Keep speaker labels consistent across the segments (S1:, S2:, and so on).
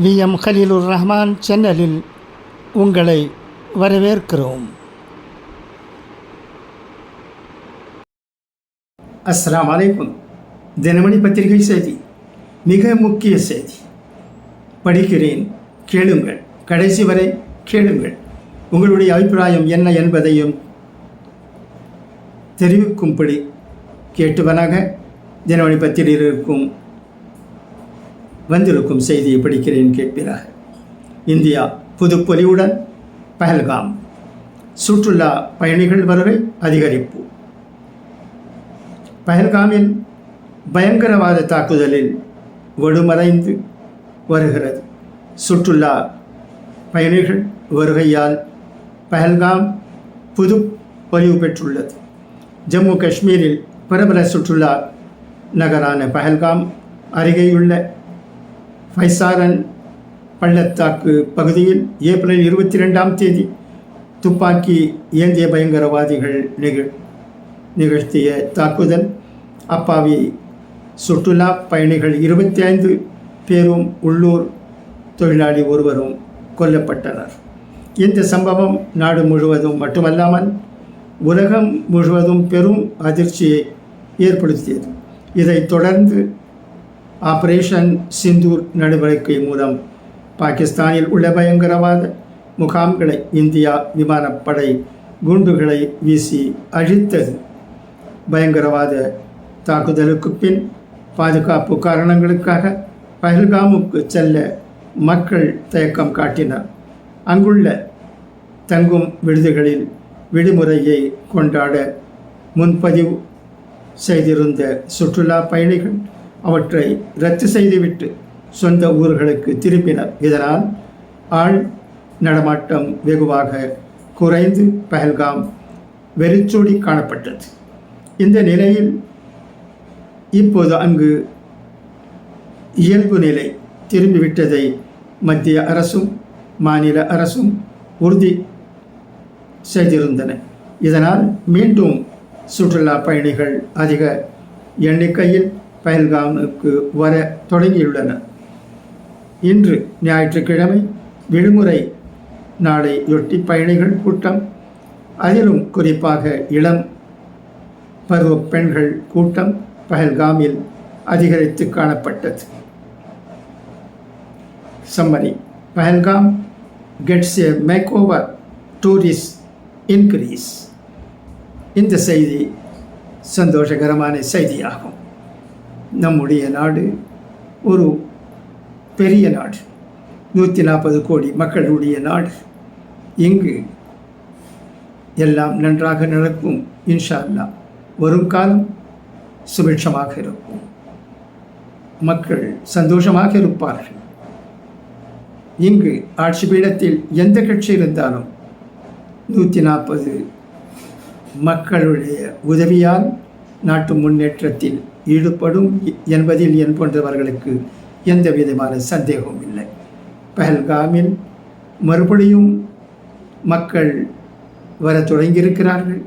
S1: We. M. Khalilur Rahman சேனலில் உங்களை வரவேற்கிறோம்.
S2: அஸ்லாம் வலைக்கும் தினமணி பத்திரிகை செய்தி. மிக முக்கிய செய்தி. படிக்கிறேன் கேளுங்கள். கடைசி வரை கேளுங்கள். உங்களுடைய அபிப்பிராயம் என்ன என்பதையும் தெரிவிக்கும்படி கேட்டுவனாக தினமணி பத்திரிகையில் இருக்கும் வந்திருக்கும் செய்தியை படிக்கிறேன் கேட்கிறார் இந்தியா புதுப்பொலிவுடன் பஹல்காம் சுற்றுலா பயணிகள் வரவை அதிகரிப்பு. பஹல்காமில் பயங்கரவாத தாக்குதலில் வடுமறைந்து வருகிறது. சுற்றுலா பயணிகள் வருகையால் பஹல்காம் புது பொலிவு பெற்றுள்ளது. ஜம்மு காஷ்மீரில் பிரபல சுற்றுலா நகரான பஹல்காம் அருகேயுள்ள ஃபைசாரன் பள்ளத்தாக்கு பகுதியில் ஏப்ரல் இருபத்தி ரெண்டாம் தேதி துப்பாக்கி ஏந்திய பயங்கரவாதிகள் நிகழ் நிகழ்த்திய தாக்குதல். அப்பாவி சுற்றுலா பயணிகள் இருபத்தி ஐந்து பேரும் உள்ளூர் தொழிலாளி ஒருவரும் கொல்லப்பட்டனர். இந்த சம்பவம் நாடு முழுவதும் மட்டுமல்லாமல் உலகம் முழுவதும் பெரும் அதிர்ச்சியை ஏற்படுத்தியது. இதைத் தொடர்ந்து ஆபரேஷன் சிந்தூர் நடவடிக்கை மூலம் பாகிஸ்தானில் உள்ள பயங்கரவாத முகாம்களை இந்தியா விமானப்படை குண்டுகளை வீசி அழித்தது. பயங்கரவாத தாக்குதலுக்கு பின் பாதுகாப்பு காரணங்களுக்காக பஹல்காமுக்கு செல்ல மக்கள் தயக்கம் காட்டினர். அங்குள்ள தங்கும் விடுதிகளில் விடுமுறையை கொண்டாட முன்பதிவு செய்திருந்த சுற்றுலா பயணிகள் அவற்றை ரத்து செய்துவிட்டு சொந்த ஊர்களுக்கு திரும்பினர் இதனால் ஆள் நடமாட்டம் வெகுவாக குறைந்து பஹல்காம் வெறிச்சோடி காணப்பட்டது. இந்த நிலையில் இப்போது அங்கு இயல்பு நிலை திரும்பிவிட்டதை மத்திய அரசும் மாநில அரசும் உறுதி செய்திருந்தன. இதனால் மீண்டும் சுற்றுலா பயணிகள் அதிக எண்ணிக்கையில் பஹல்காமுக்கு வர தொடங்கியுள்ளனர் இன்று ஞாயிற்றுக்கிழமை விடுமுறை நாளையொட்டி பயணிகள் கூட்டம். அதிலும் குறிப்பாக இளம் பருவ பெண்கள் கூட்டம் பஹல்காமில் அதிகரித்து காணப்பட்டது. Summary Pahalgam gets a makeover tourist increase. இந்த செய்தி சந்தோஷகரமான செய்தியாகும். நம்முடைய நாடு ஒரு பெரிய நாடு. நூற்றி நாற்பது கோடி மக்களுடைய நாடு. இங்கு எல்லாம் நன்றாக நடக்கும் இன்ஷா அல்லா வரும் காலம் சுபிட்சமாக இருக்கும். மக்கள் சந்தோஷமாக இருப்பார்கள். இங்கு ஆட்சி பீடத்தில் எந்த கட்சி இருந்தாலும் நூற்றி நாற்பது மக்களுடைய உதவியால் நாட்டு முன்னேற்றத்தில் ஈடுபடும் என்பதில் என் போன்றவர்களுக்கு எந்த விதமான சந்தேகமும் இல்லை. பஹல்காமில் மறுபடியும் மக்கள் வர தொடங்கியிருக்கிறார்கள்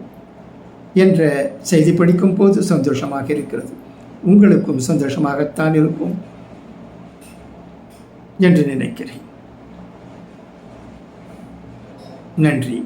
S2: என்ற செய்தி படிக்கும் போது சந்தோஷமாக இருக்கிறது. உங்களுக்கும் சந்தோஷமாகத்தான் இருக்கும் என்று நினைக்கிறேன். நன்றி.